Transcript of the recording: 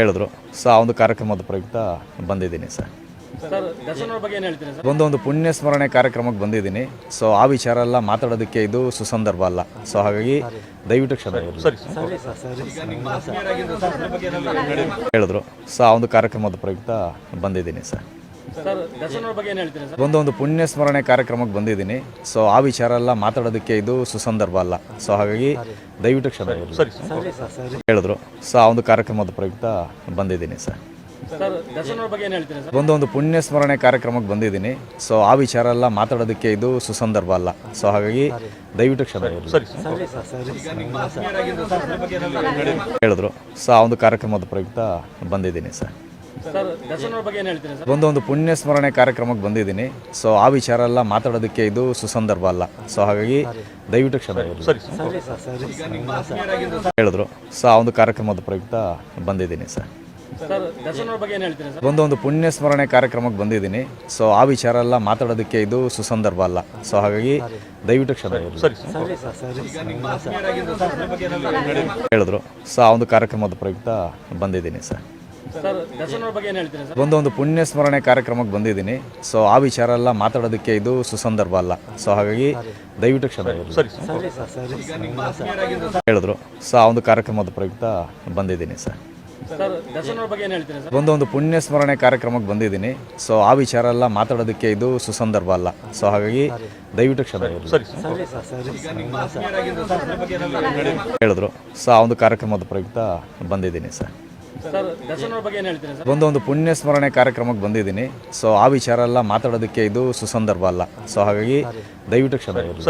ಹೇಳಿದ್ರು. ಸೊ ಆ ಒಂದು ಕಾರ್ಯಕ್ರಮದ ಪ್ರಯುಕ್ತ ಬಂದಿದ್ದೀನಿ ಸರ್ ಒಂದು ಒಂದು ಪುಣ್ಯ ಸ್ಮರಣೆ ಕಾರ್ಯಕ್ರಮಕ್ಕೆ ಬಂದಿದ್ದೀನಿ. ಸೊ ಆ ವಿಚಾರ ಎಲ್ಲ ಮಾತಾಡೋದಕ್ಕೆ ಇದು ಸುಸಂದರ್ಭ ಅಲ್ಲ. ಸೊ ಹಾಗಾಗಿ ದಯವಿಟ್ಟು ಕ್ಷಮೆ. ಹೇಳಿದ್ರು. ಸೊ ಆ ಒಂದು ಕಾರ್ಯಕ್ರಮದ ಪ್ರಯುಕ್ತ ಬಂದಿದ್ದೀನಿ ಸರ್ ಸರ್ ದರ್ಶನ್ ಬಗ್ಗೆ ಏನು ಹೇಳ್ತೀರಾ ಸರ್? ಒಂದು ಒಂದು ಪುಣ್ಯ ಸ್ಮರಣೆ ಕಾರ್ಯಕ್ರಮಕ್ಕೆ ಬಂದಿದ್ದೀನಿ. ಸೊ ಆ ವಿಚಾರ ಎಲ್ಲ ಮಾತಾಡೋದಕ್ಕೆ ಇದು ಸುಸಂದರ್ಭ ಅಲ್ಲ. ಸೊ ಹಾಗಾಗಿ ದಯವಿಟ್ಟು ಕ್ಷಮೆ. ಹೇಳಿದ್ರು. ಸೊ ಆ ಒಂದು ಕಾರ್ಯಕ್ರಮದ ಪ್ರಯುಕ್ತ ಬಂದಿದ್ದೀನಿ ಸರ್. ಒಂದೊಂದು ದರ್ಶನ್ ಬಗ್ಗೆ ಏನು ಹೇಳ್ತೀರಾ ಸರ್? ಒಂದು ಒಂದು ಪುಣ್ಯ ಸ್ಮರಣೆ ಕಾರ್ಯಕ್ರಮಕ್ಕೆ ಬಂದಿದ್ದೀನಿ. ಸೊ ಆ ವಿಚಾರ ಎಲ್ಲ ಮಾತಾಡೋದಕ್ಕೆ ಇದು ಸುಸಂದರ್ಭ ಅಲ್ಲ. ಸೊ ಹಾಗಾಗಿ ದಯವಿಟ್ಟು ಕ್ಷಮೆ. ಹೇಳಿದ್ರು. ಸೊ ಆ ಒಂದು ಕಾರ್ಯಕ್ರಮದ ಪ್ರಯುಕ್ತ ಬಂದಿದ್ದೀನಿ ಸರ್. ಸರ್ ದರ್ಶನ್ ಬಗ್ಗೆ ಏನು ಹೇಳ್ತೀರಾ ಸರ್? ಒಂದು ಒಂದು ಪುಣ್ಯ ಸ್ಮರಣೆ ಕಾರ್ಯಕ್ರಮಕ್ಕೆ ಬಂದಿದ್ದೀನಿ. ಸೊ ಆ ವಿಚಾರ ಎಲ್ಲ ಮಾತಾಡೋದಕ್ಕೆ ಇದು ಸುಸಂದರ್ಭ ಅಲ್ಲ. ಸೊ ಹಾಗಾಗಿ ದಯವಿಟ್ಟು ಕ್ಷಮೆ. ಹೇಳಿದ್ರು. ಸೊ ಆ ಒಂದು ಕಾರ್ಯಕ್ರಮದ ಪ್ರಯುಕ್ತ ಬಂದಿದ್ದೀನಿ ಸರ್. ಒಂದು ಒಂದು ಪುಣ್ಯ ಸ್ಮರಣೆ ಕಾರ್ಯಕ್ರಮಕ್ಕೆ ಬಂದಿದ್ದೀನಿ. ಸೊ ಆ ವಿಚಾರ ಎಲ್ಲ ಮಾತಾಡೋದಕ್ಕೆ ಇದು ಸುಸಂದರ್ಭ ಅಲ್ಲ. ಸೊ ಹಾಗಾಗಿ ದಯವಿಟ್ಟು ಕ್ಷಮೆ. ಹೇಳಿದ್ರು. ಸೊ ಆ ಒಂದು ಕಾರ್ಯಕ್ರಮದ ಪ್ರಯುಕ್ತ ಬಂದಿದ್ದೀನಿ ಸರ್. ಸರ್ ದರ್ಶನ್ ಬಗ್ಗೆ ಏನು ಹೇಳ್ತೀರಾ ಸರ್? ಒಂದು ಒಂದು ಪುಣ್ಯ ಸ್ಮರಣೆ ಕಾರ್ಯಕ್ರಮಕ್ಕೆ ಬಂದಿದ್ದೀನಿ. ಸೊ ಆ ವಿಚಾರ ಎಲ್ಲ ಮಾತಾಡೋದಕ್ಕೆ ಇದು ಸುಸಂದರ್ಭ ಅಲ್ಲ. ಸೊ ಹಾಗಾಗಿ ದಯವಿಟ್ಟು ಕ್ಷಮೆ. ಹೇಳಿದ್ರು. ಸೊ ಆ ಒಂದು ಕಾರ್ಯಕ್ರಮದ ಪ್ರಯುಕ್ತ ಬಂದಿದ್ದೀನಿ ಸರ್. ಸರ್ ದರ್ಶನ್ ಬಗ್ಗೆ ಏನು ಹೇಳ್ತೀರಾ ಸರ್? ಒಂದು ಒಂದು ಪುಣ್ಯ ಸ್ಮರಣೆ ಕಾರ್ಯಕ್ರಮಕ್ಕೆ ಬಂದಿದ್ದೀನಿ. ಸೊ ಆ ವಿಚಾರ ಎಲ್ಲ ಮಾತಾಡೋದಕ್ಕೆ ಇದು ಸುಸಂದರ್ಭ ಅಲ್ಲ. ಸೊ ಹಾಗಾಗಿ ದಯವಿಟ್ಟು ಕ್ಷಮೆ. ಹೇಳಿದ್ರು. ಸೊ ಆ ಒಂದು ಕಾರ್ಯಕ್ರಮದ ಪ್ರಯುಕ್ತ ಬಂದಿದ್ದೀನಿ ಸರ್. ಸರ್ ದರ್ಶನ್ ಬಗ್ಗೆ ಏನು ಹೇಳ್ತೀರಾ ಸರ್? ಒಂದು ಒಂದು ಪುಣ್ಯ ಸ್ಮರಣೆ ಕಾರ್ಯಕ್ರಮಕ್ಕೆ ಬಂದಿದ್ದೀನಿ. ಸೊ ಆ ವಿಚಾರ ಎಲ್ಲ ಮಾತಾಡೋದಕ್ಕೆ ಇದು ಸುಸಂದರ್ಭ ಅಲ್ಲ. ಸೊ ಹಾಗಾಗಿ ದಯವಿಟ್ಟು ಕ್ಷಮೆ. ಇರಲಿ.